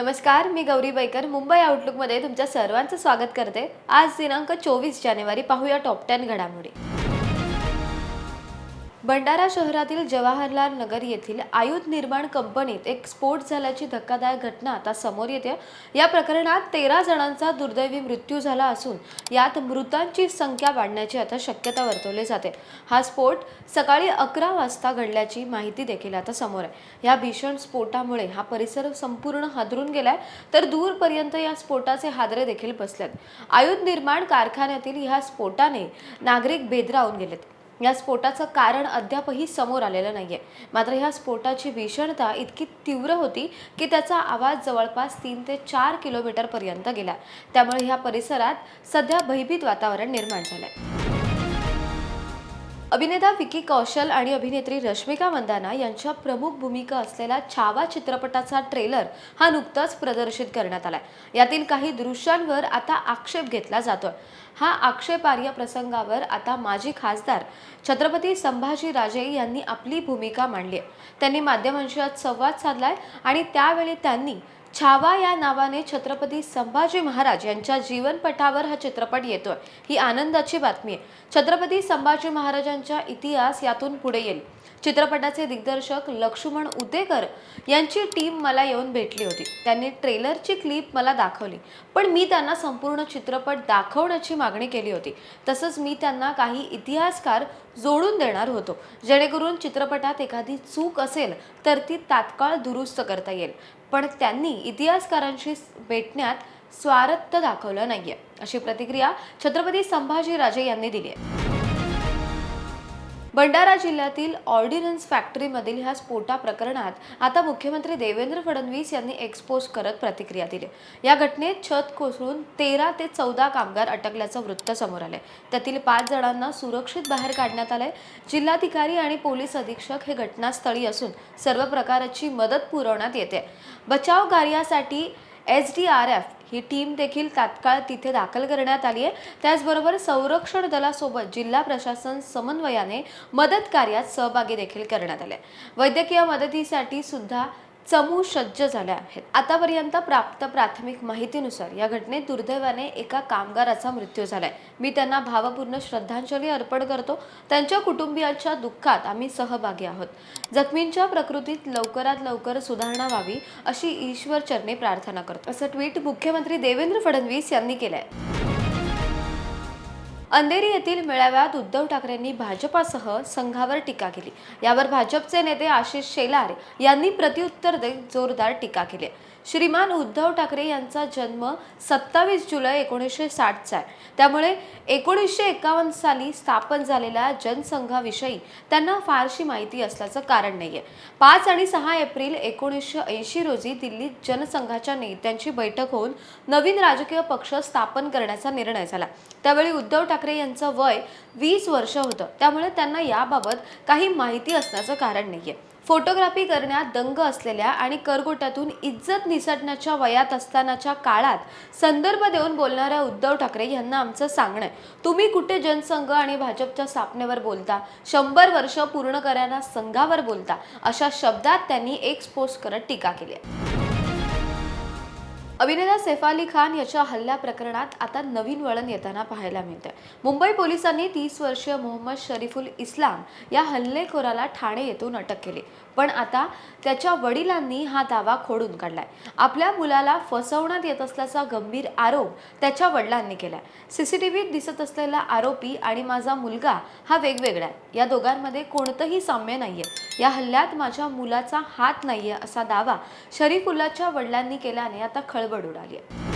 नमस्कार मी गौरी बैकर मुंबई आउटलुकमध्ये तुमच्या सर्वांचं स्वागत करते. आज दिनांक चोवीस जानेवारी पाहूया टॉप टेन घडामोडी. भंडारा शहरातील जवाहरलाल नगर येथील आयुध निर्माण कंपनीत एक स्फोट झाल्याची धक्कादायक घटना आता समोर येते. या प्रकरणात तेरा जणांचा दुर्दैवी मृत्यू झाला असून यात मृतांची संख्या वाढण्याची आता शक्यता वर्तवली जाते. हा स्फोट सकाळी अकरा वाजता घडल्याची माहिती देखील आता समोर आहे. या भीषण स्फोटामुळे हा परिसर संपूर्ण हादरून गेलाय. तर दूरपर्यंत या स्फोटाचे हादरे देखील बसलेत. आयुध निर्माण कारखान्यातील ह्या स्फोटाने नागरिक बेदरावून गेलेत. या स्फोटाचं कारण अद्यापही समोर आलेलं नाहीये. मात्र ह्या स्फोटाची भीषणता इतकी तीव्र होती की त्याचा आवाज जवळपास तीन ते चार किलोमीटरपर्यंत गेला. त्यामुळे ह्या परिसरात सध्या भयभीत वातावरण निर्माण झालंय. अभिनेता विकी कौशल आणि अभिनेत्री रश्मिका मंदाना यांच्या प्रमुख भूमिका असलेला छावा चित्रपटाचा ट्रेलर हा नुकताच प्रदर्शित करण्यात आलाय. यातील काही दृश्यांवर आता आक्षेप घेतला जातोय. हा आक्षेपार्ह प्रसंगावर आता माजी खासदार छत्रपती संभाजी राजे यांनी आपली भूमिका मांडली आहे. त्यांनी माध्यमांशी संवाद साधलाय आणि त्यावेळी त्यांनी छावा या नावाने छत्रपती संभाजी महाराज यांच्या जीवनपटावर हा चित्रपट येतोय. ही आनंदाची बातमी आहे. छत्रपती संभाजी महाराजांचा इतिहास यातून पुढे येईल. चित्रपटाचे दिग्दर्शक लक्ष्मण उतेकर यांची टीम मला येऊन भेटली होती. त्यांनी ट्रेलरची क्लिप मला दाखवली. पण मी त्यांना संपूर्ण चित्रपट दाखवण्याची मागणी केली होती. तसंच मी त्यांना काही इतिहासकार जोडून देणार होतो. जेणेकरून चित्रपटात एखादी चूक असेल तर ती तात्काळ दुरुस्त करता येईल. पण त्यांनी इतिहासकारांशी भेटण्यात स्वारथ दाखवलं नाहीये अशी प्रतिक्रिया छत्रपती संभाजीराजे यांनी दिली आहे. भंडारा जिल्ह्यातील ऑर्डिनन्स फॅक्टरीमधील ह्या स्फोटा प्रकरणात आता मुख्यमंत्री देवेंद्र फडणवीस यांनी एक्सपोज करत प्रतिक्रिया दिली. या घटनेत छत कोसळून तेरा ते चौदा कामगार अटकल्याचं वृत्त समोर आलंय. त्यातील पाच जणांना सुरक्षित बाहेर काढण्यात आलंय. जिल्हाधिकारी आणि पोलीस अधीक्षक हे घटनास्थळी असून सर्व प्रकारची मदत पुरवण्यात येते. बचाव कार्यासाठी एस डी आर एफ ही टीम देखील तात्काळ तिथे दाखल करण्यात आली आहे. त्याचबरोबर संरक्षण दलासोबत जिल्हा प्रशासन समन्वयाने मदत कार्यात सहभागी देखील करण्यात आले. वैद्यकीय मदतीसाठी सुद्धा चमू सज्ज झाल्या आहेत. आतापर्यंत प्राप्त प्राथमिक माहितीनुसार या घटनेत दुर्दैवाने एका कामगाराचा मृत्यू झालाय. मी त्यांना भावपूर्ण श्रद्धांजली अर्पण करतो. त्यांच्या कुटुंबियांच्या दुःखात आम्ही सहभागी आहोत. जखमींच्या प्रकृतीत लवकरात लवकर सुधारणा व्हावी अशी ईश्वरचरणे प्रार्थना करतो. असं ट्विट मुख्यमंत्री देवेंद्र फडणवीस यांनी केलंय. अंधेरी येथील मेळाव्यात उद्धव ठाकरेंनी भाजपासह संघावर टीका केली. यावर भाजपचे नेते आशिष शेलार यांनी प्रत्युत्तर देत जोरदार टीका केली श्रीमान उद्धव ठाकरे यांचा जन्म सत्तावीस जुलै एकोणीसशे साठचा आहे. त्यामुळे एकोणीसशे एकावन्न साली स्थापन झालेल्या जनसंघाविषयी त्यांना फारशी माहिती असल्याचं कारण नाही आहे पाच आणि सहा एप्रिल एकोणीसशे ऐंशी रोजी दिल्लीत जनसंघाच्या नेत्यांची बैठक होऊन नवीन राजकीय पक्ष स्थापन करण्याचा निर्णय झाला. त्यावेळी उद्धव ठाकरे यांचं वय वीस वर्ष होतं. त्यामुळे त्यांना याबाबत काही माहिती असण्याचं कारण नाही आहे फोटोग्राफी करण्यात दंग असलेल्या आणि करगोट्यातून इज्जत निसटण्याच्या वयात असतानाच्या काळात संदर्भ देऊन बोलणाऱ्या उद्धव ठाकरे यांना आमचं सांगणं आहे. तुम्ही कुठे जनसंघ आणि भाजपच्या स्थापनेवर बोलता? शंभर वर्ष पूर्ण करणाऱ्या संघावर बोलता? अशा शब्दात त्यांनी एक पोस्ट करत टीका केली आहे. अभिनेता सैफ अली खान याच्या हल्ल्या प्रकरणात आता नवीन वळण येताना पाहायला मिळतंय. मुंबई पोलिसांनी तीस वर्षीय मोहम्मद शरीफुल इस्लाम या हल्लेखोराला ठाणे येथून अटक केली. पण आता त्याच्या वडिलांनी हा दावा खोडून काढलाय. आपल्या मुलाला फसवण्यात येत असल्याचा गंभीर आरोप त्याच्या वडिलांनी केलाय. सीसीटीव्हीत दिसत असलेला आरोपी आणि माझा मुलगा हा वेगवेगळा आहे. या दोघांमध्ये कोणतंही साम्य नाहीये. या हल्ल्यात माझ्या मुलाचा हात नाहीये असा दावा शरीफुल्लाच्या वडिलांनी केल्याने आता खळबळ उडाली आहे.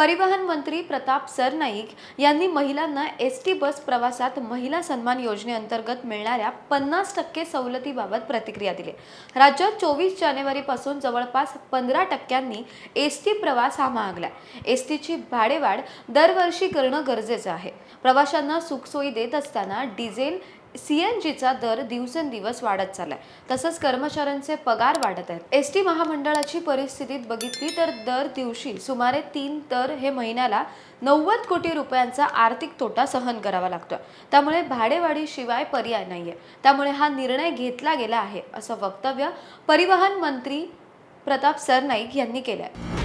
परिवहन मंत्री प्रताप सरनाईक यांनी महिलांना एस टी बस प्रवासात महिला सन्मान योजनेअंतर्गत मिळणाऱ्या पन्नास टक्के सवलतीबाबत प्रतिक्रिया दिली. राज्यात चोवीस जानेवारीपासून जवळपास पंधरा टक्क्यांनी एस टी प्रवास हा महागलाय एस टीची भाडेवाढ दरवर्षी करणं गरजेचं आहे. प्रवाशांना सुखसोयी देत असताना डिझेल सी एन जीचा दर दिवसेंदिवस वाढत चालला आहे तसंच कर्मचाऱ्यांचे पगार वाढत आहेत. एस टी महामंडळाची परिस्थितीत बघितली तर दर दिवशी सुमारे तीन तर हे महिन्याला नव्वद कोटी रुपयांचा आर्थिक तोटा सहन करावा लागतो त्यामुळे भाडेवाढीशिवाय पर्याय नाही आहे त्यामुळे हा निर्णय घेतला गेला आहे असं वक्तव्य परिवहन मंत्री प्रताप सरनाईक यांनी केलं आहे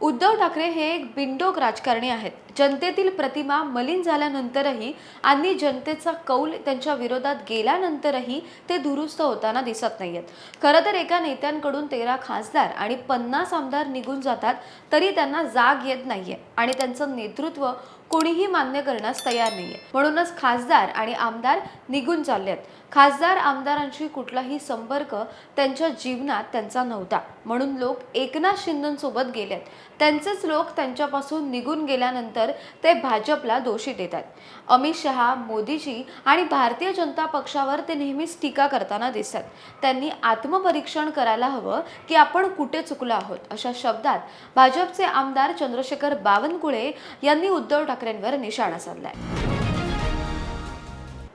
उद्धव ठाकरे हे एक बिनडोक राजकारणी आहेत. जनतेतील प्रतिमा मलिन झाल्यानंतरही आणि जनतेचा कौल त्यांच्या विरोधात गेल्यानंतरही ते दुरुस्त होताना दिसत नाहीयेत. खरं तर एका नेत्यांकडून तेरा खासदार आणि पन्नास आमदार निघून जातात तरी त्यांना जाग येत नाहीये आणि त्यांचं नेतृत्व कोणीही मान्य करण्यास तयार नाहीये. म्हणूनच खासदार आणि आमदार निघून चाललेत. खासदार आमदारांशी कुठलाही संपर्क त्यांच्या जीवनात त्यांचा नव्हता. म्हणून लोक एकनाथ शिंदेसोबत गेलेत. त्यांचेच लोक त्यांच्यापासून निघून गेल्यानंतर ते भाजपला दोषी देतात. अमित शहा मोदीजी आणि भारतीय जनता पक्षावर ते नेहमीच टीका करताना दिसतात. त्यांनी आत्मपरीक्षण करायला हवं की आपण कुठे चुकलो आहोत अशा शब्दात भाजपचे आमदार चंद्रशेखर बावनकुळे यांनी उद्धव ठाकरेंवर निशाणा साधलाय.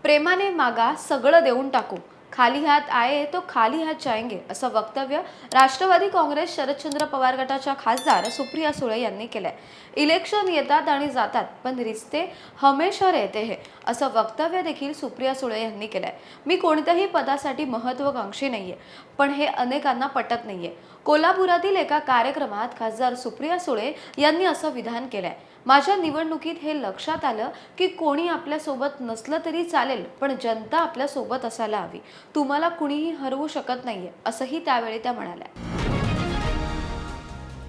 प्रेमाने मागा सगळं देऊन टाकू. खाली हात आये तो खाली हात जायंगे असं वक्तव्य राष्ट्रवादी काँग्रेस शरदचंद्र पवार गटाच्या खासदार सुप्रिया सुळे यांनी केलंय. इलेक्शन येतात आणि जातात पण रिश्ते हमेशा रहते हे असं वक्तव्य देखील सुप्रिया सुळे यांनी केलंय. मी कोणत्याही पदासाठी महत्वाकांक्षी नाहीये पण हे अनेकांना पटत नाहीये. कोल्हापुरातील एका कार्यक्रमात खासदार सुप्रिया सुळे यांनी असं विधान केलंय. माझ्या निवडणुकीत हे लक्षात आलं की कोणी आपल्यासोबत नसलं तरी चालेल पण जनता आपल्यासोबत असायला हवी. तुम्हाला कुणीही हरवू शकत नाहीये असंही त्यावेळी त्या म्हणाल्या.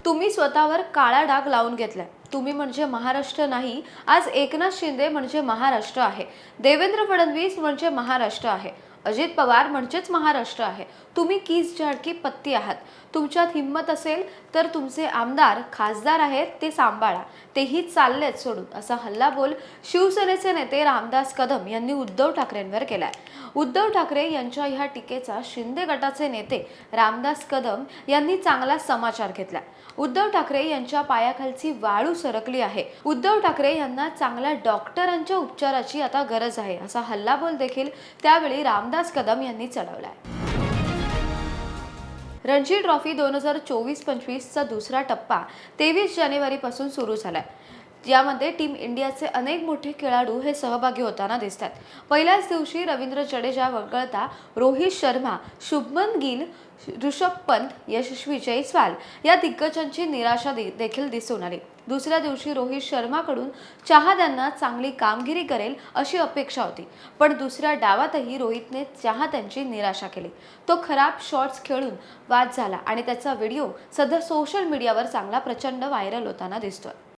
तुम्ही स्वतःवर काळा डाग लावून घेतलाय. तुम्ही म्हणजे महाराष्ट्र नाही आज एकनाथ शिंदे म्हणजे महाराष्ट्र आहे. देवेंद्र फडणवीस म्हणजे महाराष्ट्र आहे. अजित पवार म्हणजेच महाराष्ट्र आहे. तुम्ही कीस झाडकी पत्ती आहात. तुमच्यात हिंमत असेल तर तुमचे आमदार खासदार आहेत ते सांभाळा. तेही चाललेत सोडून. असा हल्लाबोल शिवसेनेचे नेते रामदास कदम यांनी उद्धव ठाकरेंवर केलाय. उद्धव ठाकरे यांच्या ह्या टीकेचा शिंदे गटाचे नेते रामदास कदम यांनी चांगला समाचार घेतला. उद्धव ठाकरे यांच्या पायाखालची वाळू सरकली आहे. उद्धव ठाकरे यांना चांगल्या डॉक्टरांच्या उपचाराची आता गरज आहे. असा हल्लाबोल देखील त्यावेळी राम रामदास कदम यांनी चढवलाय. रणजी ट्रॉफी दोन हजार चोवीस पंचवीसचा दुसरा टप्पा तेवीस जानेवारीपासून सुरू झालाय. यामध्ये टीम इंडियाचे अनेक मोठे खेळाडू हे सहभागी होताना दिसतात. पहिल्याच दिवशी रवींद्र जडेजा वगळता रोहित शर्मा शुभमन गिल ऋषभ पंत यशस्वी जयस्वाल या दिग्गजांची निराशा दे- देखील दिसून आली. दुसऱ्या दिवशी रोहित शर्माकडून चाहत्यांना चांगली कामगिरी करेल अशी अपेक्षा होती. पण दुसऱ्या डावातही रोहितने चाहत्यांची निराशा केली. तो खराब शॉट्स खेळून वाद झाला आणि त्याचा व्हिडिओ सध्या सोशल मीडियावर चांगला प्रचंड व्हायरल होताना दिसतोय.